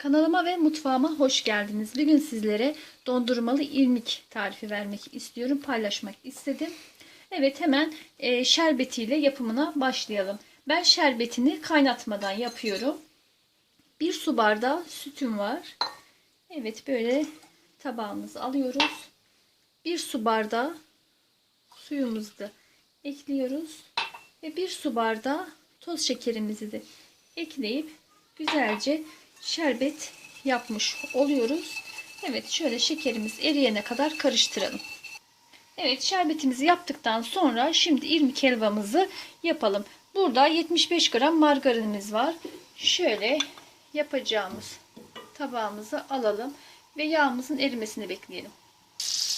Kanalıma ve mutfağıma hoş geldiniz. Bugün sizlere dondurmalı irmik tarifi vermek istiyorum, paylaşmak istedim. Evet hemen e, şerbetiyle yapımına başlayalım. Ben şerbetini kaynatmadan yapıyorum. Bir su bardağı sütüm var. Evet böyle tabağımızı alıyoruz. Bir su bardağı suyumuzu da ekliyoruz. Ve bir su bardağı toz şekerimizi de ekleyip güzelce şerbet yapmış oluyoruz. Evet şöyle şekerimiz eriyene kadar karıştıralım. Evet şerbetimizi yaptıktan sonra şimdi irmik helvamızı yapalım. Burada 75 gram margarinimiz var. Şöyle yapacağımız tabağımızı alalım ve yağımızın erimesini bekleyelim.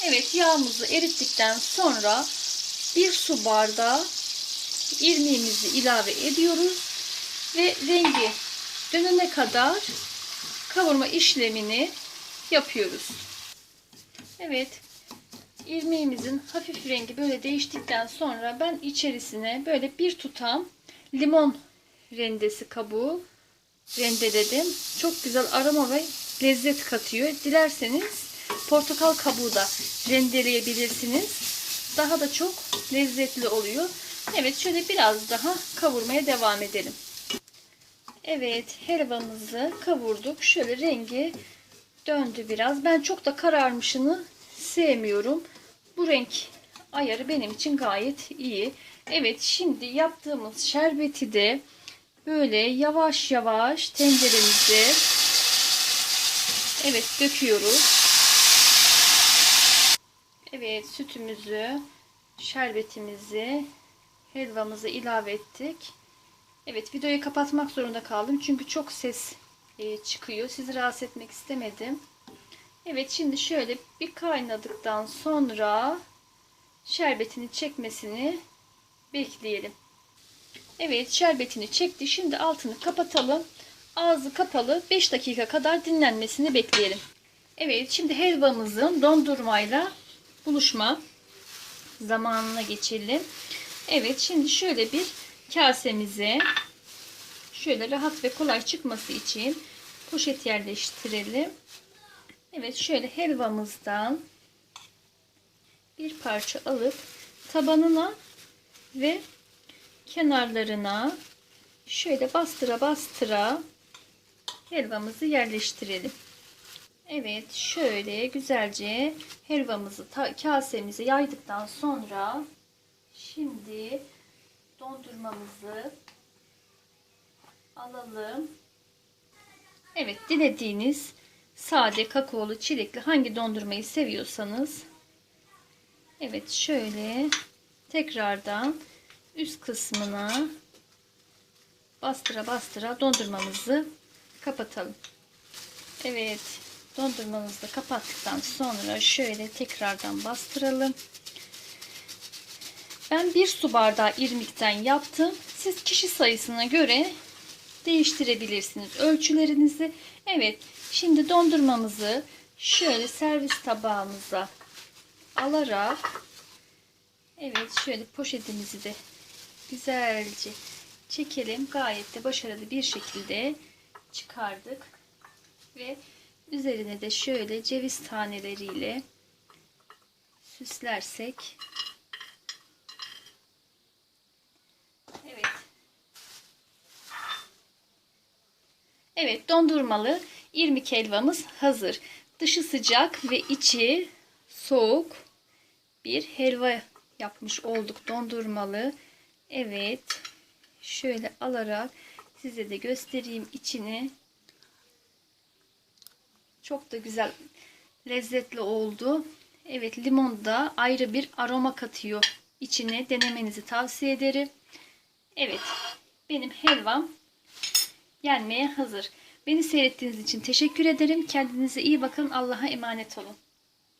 Evet yağımızı erittikten sonra bir su bardağı irmiğimizi ilave ediyoruz ve rengi dönene kadar kavurma işlemini yapıyoruz. Evet irmiğimizin hafif rengi böyle değiştikten sonra ben içerisine böyle bir tutam limon rendesi kabuğu rendeledim. Çok güzel aroma ve lezzet katıyor. Dilerseniz portakal kabuğu da rendeleyebilirsiniz. Daha da çok lezzetli oluyor. Evet şöyle biraz daha kavurmaya devam edelim. Evet helvamızı kavurduk. Şöyle rengi döndü biraz. Ben çok da kararmışını sevmiyorum. Bu renk ayarı benim için gayet iyi. Evet şimdi yaptığımız şerbeti de böyle yavaş yavaş tenceremize evet döküyoruz. Evet sütümüzü, şerbetimizi, helvamızı ilave ettik. Evet videoyu kapatmak zorunda kaldım. Çünkü çok ses e, çıkıyor. Sizi rahatsız etmek istemedim. Evet şimdi şöyle bir kaynadıktan sonra şerbetini çekmesini bekleyelim. Evet şerbetini çekti. Şimdi altını kapatalım. Ağzı kapalı 5 dakika kadar dinlenmesini bekleyelim. Evet şimdi helvamızın dondurmayla buluşma zamanına geçelim. Evet şimdi şöyle bir kasemize şöyle rahat ve kolay çıkması için poşet yerleştirelim. Evet şöyle helvamızdan bir parça alıp tabanına ve kenarlarına şöyle bastıra bastıra helvamızı yerleştirelim. Evet şöyle güzelce helvamızı kasemize yaydıktan sonra şimdi dondurmamızı alalım. Evet dilediğiniz sade kakaolu çilekli hangi dondurmayı seviyorsanız evet şöyle tekrardan üst kısmına bastıra bastıra dondurmamızı kapatalım. Evet dondurmamızı kapattıktan sonra şöyle tekrardan bastıralım. Ben bir su bardağı irmikten yaptım. Siz kişi sayısına göre değiştirebilirsiniz ölçülerinizi. Evet şimdi dondurmamızı şöyle servis tabağımıza alarak evet şöyle poşetimizi de güzelce çekelim. Gayet de başarılı bir şekilde çıkardık. Ve üzerine de şöyle ceviz taneleriyle süslersek Evet. Evet dondurmalı irmik helvamız hazır. Dışı sıcak ve içi soğuk bir helva yapmış olduk dondurmalı. Evet. Şöyle alarak size de göstereyim içini. Çok da güzel lezzetli oldu. Evet limon da ayrı bir aroma katıyor içine. Denemenizi tavsiye ederim. Evet benim helvam yenmeye hazır. Beni seyrettiğiniz için teşekkür ederim. Kendinize iyi bakın. Allah'a emanet olun.